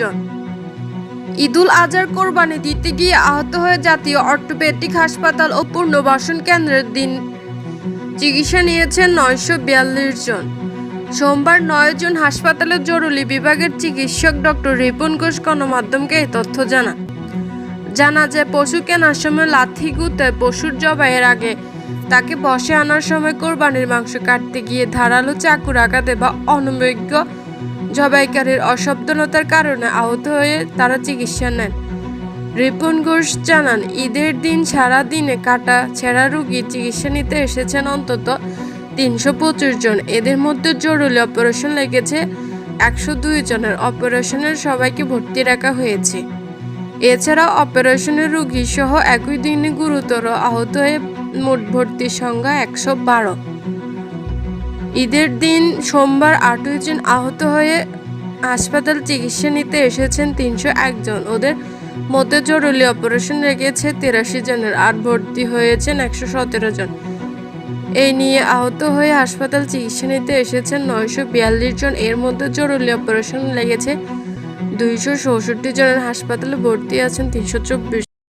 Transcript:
জন ঈদুল আজহার কোরবানি দিতে গিয়ে আহত হয়ে জাতীয় অর্থোপেডিক হাসপাতাল ও পুনর্বাসন কেন্দ্রের দিন চিকিৎসা নিয়েছেন নয়শো বিয়াল্লিশ জন। সোমবার নয় জন হাসপাতালের জরুরি বিভাগের চিকিৎসক ডক্টর রিপন ঘোষ গণমাধ্যমকে এই তথ্য জানান। জানা যায়, পশু কেনার সময় লাথি গুতে পশুর জবাইয়ের আগে তাকে বসে আনার সময় কোরবানির মাংস কাটতে গিয়ে ধারালো চাকুর আঘাতে বা অনবজ্ঞ জবাইকারীর অসাবধানতার কারণে আহত হয়ে তারা চিকিৎসা নেন। রিপন ঘোষ জানান, ঈদের দিন সারা দিনে কাটা ছেঁড়া রুগী চিকিৎসা নিতে এসেছেন অন্তত তিনশো পঁচিশ জন। এদের মধ্যে জরুরি অপারেশন লেগেছে একশো দুই জনের। অপারেশনের সবাইকে ভর্তি রাখা হয়েছে। এছাড়া অপারেশনের রুগী সহ একই দিনে গুরুতর আহত হয়ে মোট ভর্তির সংখ্যা একশো বারো। ঈদের দিন সোমবার আটই জন আহত হয়ে হাসপাতাল চিকিৎসা নিতে এসেছেন তিনশো একজন ওদের মধ্যে জরুরি অপারেশন লেগেছে তিরাশি জনের আর ভর্তি হয়েছেন একশো সতেরো জন। এই নিয়ে আহত হয়ে হাসপাতাল চিকিৎসা নিতে এসেছেন নয়শো বিয়াল্লিশ জন। এর মধ্যে জরুরি অপারেশন লেগেছে দুইশো চৌষট্টি জনের হাসপাতালে ভর্তি আছেন তিনশো চব্বিশ